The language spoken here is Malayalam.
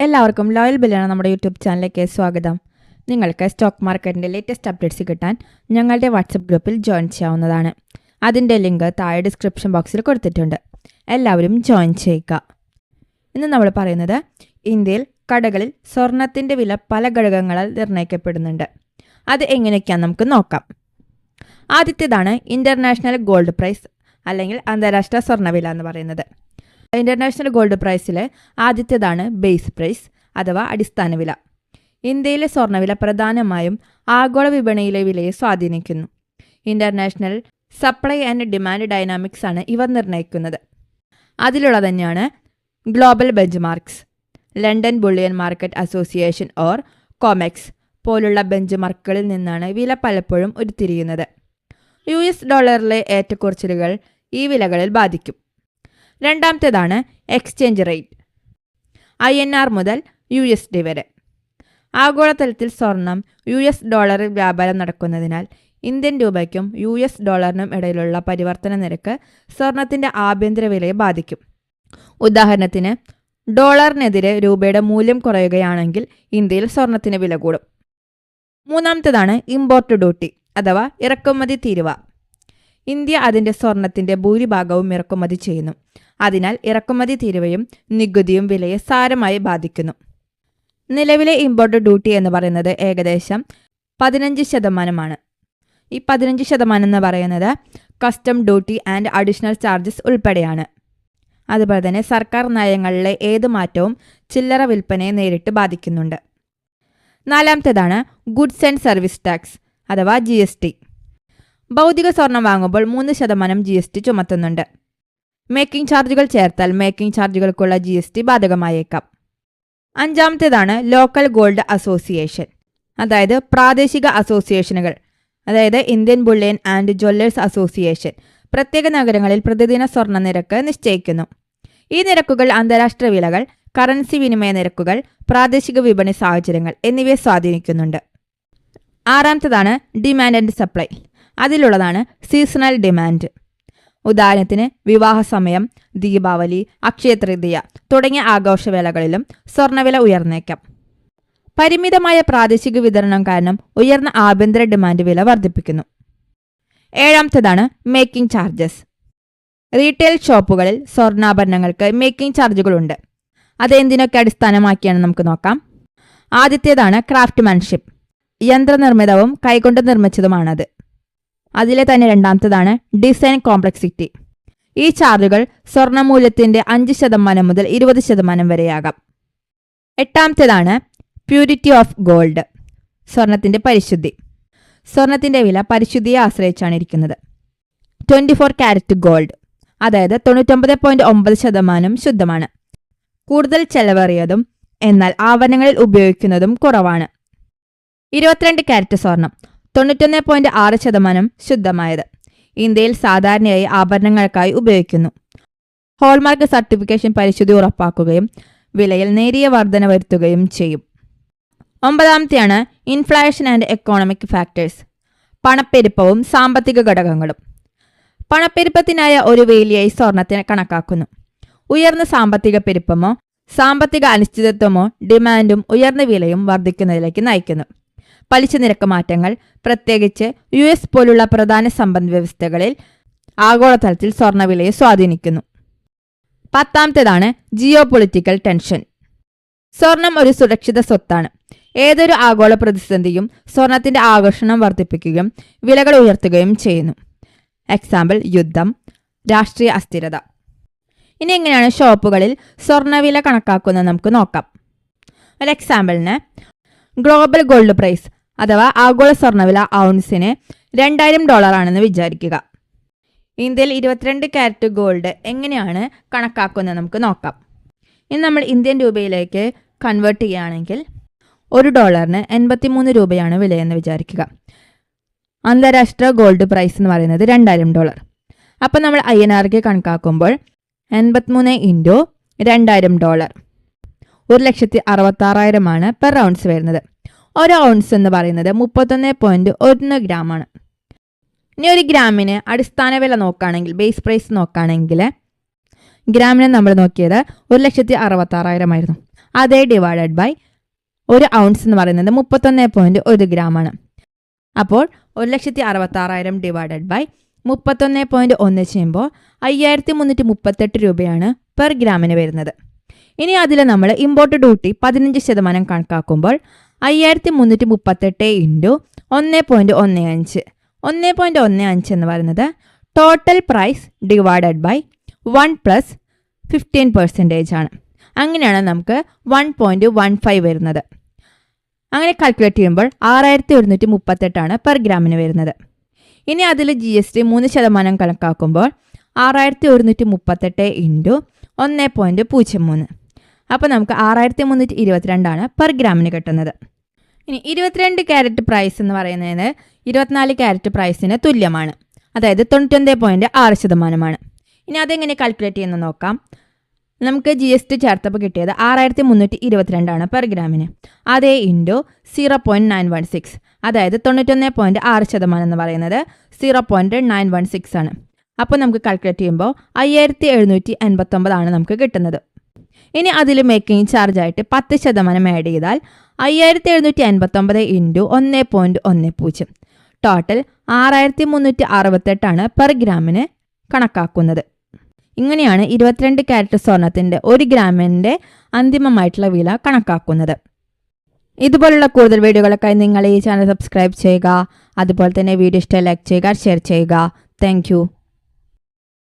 എല്ലാവർക്കും ലോയൽ ബില്ലാണ് നമ്മുടെ യൂട്യൂബ് ചാനലിലേക്ക് സ്വാഗതം. നിങ്ങൾക്ക് സ്റ്റോക്ക് മാർക്കറ്റിന്റെ ലേറ്റസ്റ്റ് അപ്ഡേറ്റ്സ് കിട്ടാൻ ഞങ്ങളുടെ വാട്സപ്പ് ഗ്രൂപ്പിൽ ജോയിൻ ചെയ്യാവുന്നതാണ്. അതിന്റെ ലിങ്ക് താഴെ ഡിസ്ക്രിപ്ഷൻ ബോക്സിൽ കൊടുത്തിട്ടുണ്ട്. എല്ലാവരും ജോയിൻ ചെയ്യുക. ഇന്ന് നമ്മൾ പറയുന്നത് ഇന്ത്യയിൽ കടകളിൽ സ്വർണത്തിന്റെ വില പല ഘടകങ്ങളാൽ നിർണയിക്കപ്പെടുന്നുണ്ട്. അത് എങ്ങനെയൊക്കെയാണെന്ന് നമുക്ക് നോക്കാം. ആദ്യത്തേതാണ് ഇന്റർനാഷണൽ ഗോൾഡ് പ്രൈസ് അല്ലെങ്കിൽ അന്താരാഷ്ട്ര സ്വർണവില എന്ന് പറയുന്നത്. ഇന്റർനാഷണൽ ഗോൾഡ് പ്രൈസിലെ ആദ്യത്തേതാണ് ബേസ് പ്രൈസ് അഥവാ അടിസ്ഥാന വില. ഇന്ത്യയിലെ സ്വർണവില പ്രധാനമായും ആഗോള വിപണിയിലെ വിലയെ സ്വാധീനിക്കുന്നു. International supply and demand dynamics ആണ് ഇവ നിർണയിക്കുന്നത്. അതിലുള്ള തന്നെയാണ് global bench marks London bullion market association or Comex പോലുള്ള ബെഞ്ച് മാർക്കുകളിൽ നിന്നാണ് വില പലപ്പോഴും ഉരുത്തിരിയുന്നത്. യു എസ് ഡോളറിലെ ഏറ്റക്കുറച്ചിലുകൾ ഈ വിലകളിൽ ബാധിക്കും. രണ്ടാമത്തേതാണ് exchange rate I N R മുതൽ യു എസ് ഡി വരെ. ആഗോളതലത്തിൽ സ്വർണം യു എസ് ഡോളറിൽ വ്യാപാരം നടക്കുന്നതിനാൽ ഇന്ത്യൻ രൂപയ്ക്കും യു എസ് ഡോളറിനും ഇടയിലുള്ള പരിവർത്തന നിരക്ക് സ്വർണത്തിന്റെ ആഭ്യന്തര വിലയെ ബാധിക്കും. ഉദാഹരണത്തിന് ഡോളറിനെതിരെ രൂപയുടെ മൂല്യം കുറയുകയാണെങ്കിൽ ഇന്ത്യയിൽ സ്വർണത്തിന് വില കൂടും. മൂന്നാമത്തേതാണ് ഇമ്പോർട്ട് ഡ്യൂട്ടി അഥവാ ഇറക്കുമതി തീരുവ. ഇന്ത്യ അതിന്റെ സ്വർണത്തിന്റെ ഭൂരിഭാഗവും ഇറക്കുമതി ചെയ്യുന്നു. അതിനാൽ ഇറക്കുമതി തീരുവയും നികുതിയും വിലയെ സാരമായി ബാധിക്കുന്നു. നിലവിലെ ഇമ്പോർട്ട് ഡ്യൂട്ടി എന്ന് പറയുന്നത് ഏകദേശം പതിനഞ്ച് ശതമാനമാണ്. ഈ പതിനഞ്ച് ശതമാനം എന്ന് പറയുന്നത് custom duty and additional charges ഉൾപ്പെടെയാണ്. അതുപോലെ തന്നെ സർക്കാർ നയങ്ങളിലെ ഏത് മാറ്റവും ചില്ലറ വിൽപ്പനയെ നേരിട്ട് ബാധിക്കുന്നുണ്ട്. നാലാമത്തേതാണ് ഗുഡ്സ് ആൻഡ് സർവീസ് ടാക്സ് അഥവാ ജി എസ് ടി ഭൗതിക സ്വർണം വാങ്ങുമ്പോൾ മൂന്ന് ശതമാനം ജി എസ് ടി ചുമത്തുന്നുണ്ട്. മേക്കിംഗ് ചാർജുകൾ ചേർത്താൽ മേക്കിംഗ് ചാർജുകൾക്കുള്ള ജി എസ് ടി ബാധകമായേക്കാം. അഞ്ചാമത്തേതാണ് ലോക്കൽ ഗോൾഡ് അസോസിയേഷൻ അതായത് പ്രാദേശിക അസോസിയേഷനുകൾ അതായത് Indian bullion and jewellers association പ്രത്യേക നഗരങ്ങളിൽ പ്രതിദിന സ്വർണ നിരക്ക് നിശ്ചയിക്കുന്നു. ഈ നിരക്കുകൾ അന്താരാഷ്ട്ര വിലകൾ കറൻസി വിനിമയ നിരക്കുകൾ പ്രാദേശിക വിപണി സാഹചര്യങ്ങൾ എന്നിവയെ സ്വാധീനിക്കുന്നുണ്ട്. ആറാമത്തേതാണ് ഡിമാൻഡ് ആൻഡ് സപ്ലൈ അതിലുള്ളതാണ് സീസണൽ ഡിമാൻഡ്. ഉദാഹരണത്തിന് വിവാഹ സമയം ദീപാവലി അക്ഷയതൃതീയ തുടങ്ങിയ ആഘോഷവേളകളിലും സ്വർണവില ഉയർന്നേക്കാം. പരിമിതമായ പ്രാദേശിക വിതരണം കാരണം ഉയർന്ന ആഭ്യന്തര ഡിമാൻഡ് വില വർദ്ധിപ്പിക്കുന്നു. ഏഴാമത്തേതാണ് മേക്കിംഗ് ചാർജസ്. റീറ്റെയിൽ ഷോപ്പുകളിൽ സ്വർണാഭരണങ്ങൾക്ക് മേക്കിംഗ് ചാർജുകളുണ്ട്. അത് എന്തിനൊക്കെ അടിസ്ഥാനമാക്കിയാണ് നമുക്ക് നോക്കാം. ആദ്യത്തേതാണ് ക്രാഫ്റ്റ്മാൻഷിപ്പ്. യന്ത്രനിർമ്മിതവും കൈകൊണ്ട് നിർമ്മിച്ചതുമാണത്. അതിലെ തന്നെ രണ്ടാമത്തേതാണ് ഡിസൈൻ കോംപ്ലക്സിറ്റി. ഈ ചാർജുകൾ സ്വർണമൂല്യത്തിന്റെ അഞ്ച് ശതമാനം മുതൽ ഇരുപത് ശതമാനം വരെയാകാം. എട്ടാമത്തേതാണ് പ്യൂരിറ്റി ഓഫ് ഗോൾഡ് സ്വർണത്തിന്റെ പരിശുദ്ധി. സ്വർണത്തിന്റെ വില പരിശുദ്ധിയെ ആശ്രയിച്ചാണ് ഇരിക്കുന്നത്. ട്വന്റി ഫോർ ക്യാരറ്റ് ഗോൾഡ് അതായത് തൊണ്ണൂറ്റൊമ്പത് പോയിന്റ് ഒമ്പത് ശതമാനം ശുദ്ധമാണ്. കൂടുതൽ ചെലവേറിയതും എന്നാൽ ആവരണങ്ങളിൽ ഉപയോഗിക്കുന്നതും കുറവാണ്. ഇരുപത്തിരണ്ട് ക്യാരറ്റ് സ്വർണം തൊണ്ണൂറ്റൊന്ന് പോയിന്റ് ആറ് ശതമാനം ശുദ്ധമായത്. ഇന്ത്യയിൽ സാധാരണയായി ആഭരണങ്ങൾക്കായി ഉപയോഗിക്കുന്നു. ഹോൾമാർക്ക് സർട്ടിഫിക്കേഷൻ പരിശുദ്ധി ഉറപ്പാക്കുകയും വിലയിൽ നേരിയ വർധന വരുത്തുകയും ചെയ്യും. ഒമ്പതാമത്തെയാണ് ഇൻഫ്ലേഷൻ ആൻഡ് എക്കോണമിക് ഫാക്ടേഴ്സ് പണപ്പെരുപ്പവും സാമ്പത്തിക ഘടകങ്ങളും. പണപ്പെരുപ്പത്തിനായ ഒരു വേലിയായി സ്വർണത്തിനെ കണക്കാക്കുന്നു. ഉയർന്ന സാമ്പത്തിക പെരുപ്പമോ സാമ്പത്തിക അനിശ്ചിതത്വമോ ഡിമാൻഡും ഉയർന്ന വിലയും വർദ്ധിക്കുന്നതിലേക്ക് നയിക്കുന്നു. പലിശ നിരക്ക് മാറ്റങ്ങൾ പ്രത്യേകിച്ച് യു എസ് പോലുള്ള പ്രധാന സമ്പദ് വ്യവസ്ഥകളിൽ ആഗോളതലത്തിൽ സ്വർണവിലയെ സ്വാധീനിക്കുന്നു. പത്താമത്തേതാണ് ജിയോ പൊളിറ്റിക്കൽ ടെൻഷൻ. സ്വർണം ഒരു സുരക്ഷിത സ്വത്താണ്. ഏതൊരു ആഗോള പ്രതിസന്ധിയും സ്വർണത്തിന്റെ ആകർഷണം വർദ്ധിപ്പിക്കുകയും വിലകൾ ഉയർത്തുകയും ചെയ്യുന്നു. എക്സാമ്പിൾ യുദ്ധം രാഷ്ട്രീയ അസ്ഥിരത. ഇനി എങ്ങനെയാണ് ഷോപ്പുകളിൽ സ്വർണവില കണക്കാക്കുന്നത് നമുക്ക് നോക്കാം. ഒരു എക്സാമ്പിളിന് ഗ്ലോബൽ ഗോൾഡ് പ്രൈസ് അഥവാ ആഗോള സ്വർണവില ഔൺസിന് രണ്ടായിരം ഡോളറാണെന്ന് വിചാരിക്കുക. ഇന്ത്യയിൽ ഇരുപത്തിരണ്ട് ക്യാരറ്റ് ഗോൾഡ് എങ്ങനെയാണ് കണക്കാക്കുന്നത് നമുക്ക് നോക്കാം. ഇനി നമ്മൾ ഇന്ത്യൻ രൂപയിലേക്ക് കൺവേർട്ട് ചെയ്യുകയാണെങ്കിൽ ഒരു ഡോളറിന് എൺപത്തിമൂന്ന് രൂപയാണ് വിലയെന്ന് വിചാരിക്കുക. അന്താരാഷ്ട്ര ഗോൾഡ് പ്രൈസ് എന്ന് പറയുന്നത് രണ്ടായിരം ഡോളർ. അപ്പോൾ നമ്മൾ ഐ എൻ ആർക്ക് കണക്കാക്കുമ്പോൾ എൺപത്തിമൂന്ന് ഇന്റു രണ്ടായിരം ഡോളർ. ഒരു ലക്ഷത്തി അറുപത്താറായിരമാണ് പെർ ഔൺസ് വരുന്നത്. ഒരു ഔൺസ് എന്ന് പറയുന്നത് മുപ്പത്തൊന്ന് പോയിന്റ് ഒന്ന് ഗ്രാമാണ് ഇനി ഒരു ഗ്രാമിന് അടിസ്ഥാന വില നോക്കുകയാണെങ്കിൽ ബേസ് പ്രൈസ് നോക്കുകയാണെങ്കിൽ ഗ്രാമിന് നമ്മൾ നോക്കിയത് ഒരു ലക്ഷത്തി അറുപത്താറായിരം ആയിരുന്നു. അതേ ഡിവൈഡഡ് ബൈ ഒരു ഔൺസ് എന്ന് പറയുന്നത് മുപ്പത്തൊന്ന് പോയിന്റ് ഒരു ഗ്രാമാണ് അപ്പോൾ ഒരു ലക്ഷത്തി അറുപത്താറായിരം ഡിവൈഡഡ് ബൈ മുപ്പത്തൊന്ന് പോയിന്റ് ഒന്ന് ചെയ്യുമ്പോൾ അയ്യായിരത്തി മുന്നൂറ്റി മുപ്പത്തെട്ട് രൂപയാണ് പെർ ഗ്രാമിന് വരുന്നത്. ഇനി അതിൽ നമ്മൾ ഇമ്പോർട്ട് ഡ്യൂട്ടി പതിനഞ്ച് ശതമാനം കണക്കാക്കുമ്പോൾ അയ്യായിരത്തി മുന്നൂറ്റി മുപ്പത്തെട്ട് ഇന്റു ഒന്ന് പോയിന്റ് ഒന്ന് അഞ്ച്. ഒന്ന് പോയിന്റ് ഒന്ന് അഞ്ച് എന്ന് പറയുന്നത് total price divided by one plus fifteen percentage ആണ്. അങ്ങനെയാണ് നമുക്ക് വൺ പോയിന്റ് വൺ ഫൈവ് വരുന്നത്. അങ്ങനെ കാൽക്കുലേറ്റ് ചെയ്യുമ്പോൾ ആറായിരത്തി ഒരുന്നൂറ്റി മുപ്പത്തെട്ടാണ് പെർ ഗ്രാമിന് വരുന്നത്. ഇനി അതിൽ ജി എസ് ടി മൂന്ന് ശതമാനം കണക്കാക്കുമ്പോൾ ആറായിരത്തി ഒരുന്നൂറ്റി മുപ്പത്തെട്ട് ഇന്റു ഒന്ന് പോയിന്റ് പൂജ്യം മൂന്ന്. അപ്പോൾ നമുക്ക് ആറായിരത്തി മുന്നൂറ്റി ഇരുപത്തിരണ്ടാണ് പെർ ഗ്രാമിന് കിട്ടുന്നത്. ഇനി ഇരുപത്തിരണ്ട് ക്യാരറ്റ് പ്രൈസ് എന്ന് പറയുന്നതിന് ഇരുപത്തിനാല് ക്യാരറ്റ് പ്രൈസിന് തുല്യമാണ്. അതായത് തൊണ്ണൂറ്റൊൻപത് പോയിന്റ് ആറ് ശതമാനമാണ്. ഇനി അതെങ്ങനെ കാൽക്കുലേറ്റ് ചെയ്യുന്ന നോക്കാം. നമുക്ക് ജി എസ് ടി ചേർത്തപ്പോൾ കിട്ടിയത് ആറായിരത്തി മുന്നൂറ്റി ഇരുപത്തിരണ്ടാണ് പെർ ഗ്രാമിന് അതേ into zero point nine one six അതായത് തൊണ്ണൂറ്റൊന്ന് പോയിന്റ് ആറ് ശതമാനം എന്ന് പറയുന്നത് zero point nine one six ആണ്. അപ്പോൾ നമുക്ക് കാൽക്കുലേറ്റ് ചെയ്യുമ്പോൾ അയ്യായിരത്തി എഴുന്നൂറ്റി എൺപത്തൊമ്പതാണ് നമുക്ക് കിട്ടുന്നത്. ഇനി അതിൽ മേക്കിംഗ് ചാർജ് ആയിട്ട് പത്ത് ശതമാനം ആഡ് ചെയ്താൽ അയ്യായിരത്തി എഴുന്നൂറ്റി എൺപത്തൊമ്പത് ഇന്റു ഒന്ന് പോയിന്റ് ഒന്ന് പൂജ്യം. ടോട്ടൽ ആറായിരത്തി മുന്നൂറ്റി അറുപത്തെട്ടാണ് പെർ ഗ്രാമിന് കണക്കാക്കുന്നത്. ഇങ്ങനെയാണ് ഇരുപത്തിരണ്ട് ക്യാരറ്റ് സ്വർണത്തിന്റെ ഒരു ഗ്രാമിന്റെ അന്തിമമായിട്ടുള്ള വില കണക്കാക്കുന്നത്. ഇതുപോലുള്ള കൂടുതൽ വീഡിയോകൾക്കായി നിങ്ങൾ ഈ ചാനൽ സബ്സ്ക്രൈബ് ചെയ്യുക. അതുപോലെ തന്നെ വീഡിയോ ഇഷ്ടം ലൈക്ക് ചെയ്യുക ഷെയർ ചെയ്യുക. താങ്ക്